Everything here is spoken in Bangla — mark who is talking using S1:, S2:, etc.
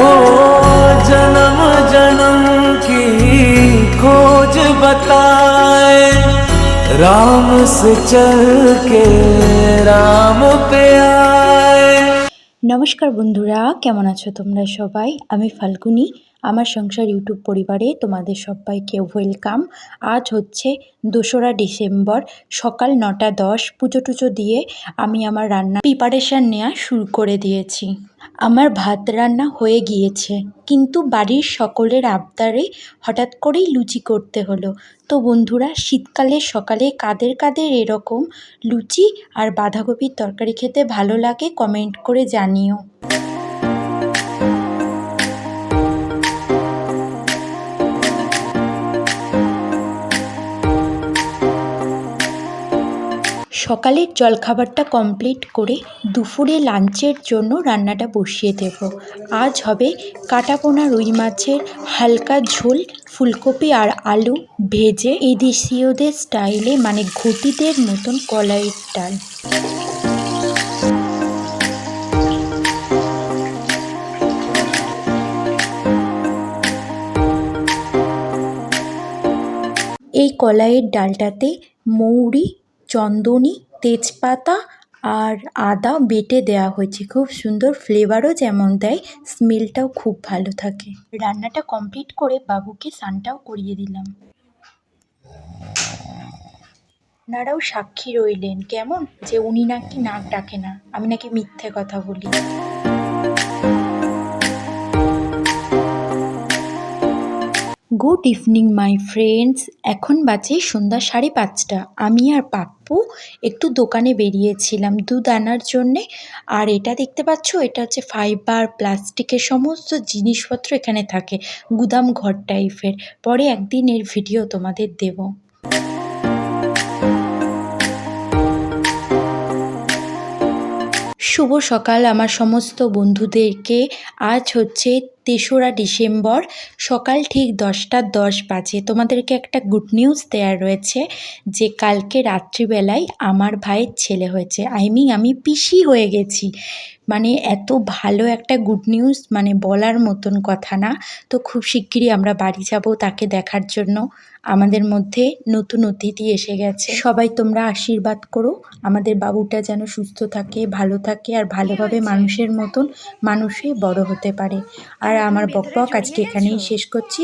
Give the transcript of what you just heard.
S1: हो जन्म जन्म की खोज बताए राम से चल के राम पे आए
S2: নমস্কার বন্ধুরা কেমন আছো তোমরা সবাই আমি ফাল্গুনি আমার সংসার ইউটিউব পরিবারে তোমাদের সবাইকে ওয়েলকাম আজ হচ্ছে দোসরা ডিসেম্বর সকাল নটা দশ পুজো টুজো দিয়ে আমি আমার রান্না প্রিপারেশান নেওয়া শুরু করে দিয়েছি আমার ভাত রান্না হয়ে গিয়েছে। কিন্তু বাড়ির সকলের আবদারে হঠাৎ করেই লুচি করতে হলো। তো বন্ধুরা, শীতকালে সকালে কাদের কাদের এরকম লুচি আর বাঁধাকপির তরকারি খেতে ভালো লাগে, কমেন্ট করে জানিও। সকালের জলখাবারটা কমপ্লিট করে দুপুরে লাঞ্চের জন্য রান্নাটা বসিয়ে দেব। আজ হবে কাটাপোনা রুই মাছের হালকা ঝোল, ফুলকপি আর আলু ভেজে এদেশীয়দের স্টাইলে মানে ঘটিদের মতন কলাইয়ের ডাল। এই কলাইয়ের ডালটাতে মৌরি চন্দনী, তেজপাতা আর আদা বেটে দেওয়া হয়েছে। খুব সুন্দর ফ্লেভারও যেমন দেয় স্মেলটাও খুব ভালো থাকে। রান্নাটা কমপ্লিট করে বাবুকে স্নানটাও করিয়ে দিলাম। ওনারাও সাক্ষী রইলেন। কেমন? যে উনি নাকি নাক ডাকে না। আমি নাকি মিথ্যে কথা বলি। Good evening, my friends. এখন বাজে সন্ধ্যা সাড়ে পাঁচটা। আমি আর পাপ্পু একটু দোকানে বেরিয়েছিলাম দুধ আনার জন্যে। আর এটা দেখতে পাচ্ছ? এটা হচ্ছে ফাইবার, প্লাস্টিকের সমস্ত জিনিসপত্র এখানে থাকে। গুদাম ঘর টাইপের। পরে একদিন এর ভিডিও তোমাদের দেবো। শুভ সকাল আমার সমস্ত বন্ধুদেরকে। আজ হচ্ছে তেসরা ডিসেম্বর সকাল ঠিক দশটা দশ বাজে। তোমাদেরকে একটা গুড নিউজ দেওয়ার রয়েছে যে কালকে রাত্রিবেলায় আমার ভাইয়ের ছেলে হয়েছে। আই মিন আমি পিসি হয়ে গেছি। মানে এত ভালো একটা গুড নিউজ মানে বলার মতন কথা না। তো খুব শিগগিরই আমরা বাড়ি যাব তাকে দেখার জন্য। আমাদের মধ্যে নতুন অতিথি এসে গেছে। সবাই তোমরা আশীর্বাদ করো। আমাদের বাবুটা যেন সুস্থ থাকে ভালো থাকে আর ভালোভাবে মানুষের মতন মানুষই বড় হতে পারে। আর আমার বকবক আজকে এখানেই শেষ করছি।